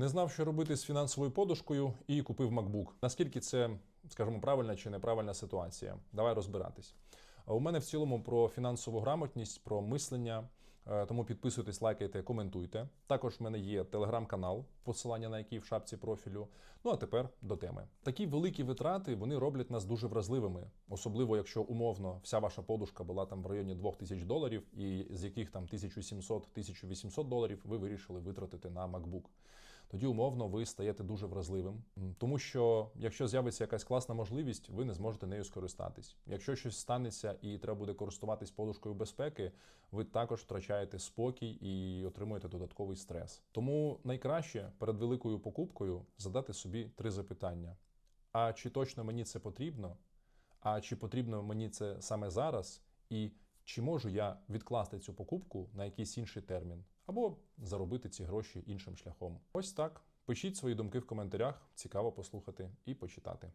Не знав, що робити з фінансовою подушкою, і купив MacBook. Наскільки це, скажімо, правильна чи неправильна ситуація? Давай розбиратись. У мене в цілому про фінансову грамотність, про мислення. Е, Тому підписуйтесь, лайкайте, коментуйте. Також в мене є телеграм-канал, посилання на який в шапці профілю. Ну а тепер до теми. Такі великі витрати вони роблять нас дуже вразливими, особливо якщо умовно вся ваша подушка була там в районі 2000 доларів, і з яких там 1700-1800 доларів ви вирішили витратити на MacBook. Тоді умовно ви стаєте дуже вразливим, тому що якщо з'явиться якась класна можливість, ви не зможете нею скористатись. Якщо щось станеться і треба буде користуватись подушкою безпеки, ви також втрачаєте спокій і отримуєте додатковий стрес. Тому найкраще перед великою покупкою задати собі три запитання: а чи точно мені це потрібно? А чи потрібно мені це саме зараз? І чи можу я відкласти цю покупку на якийсь інший термін або заробити ці гроші іншим шляхом? Ось так. Пишіть свої думки в коментарях, цікаво послухати і почитати.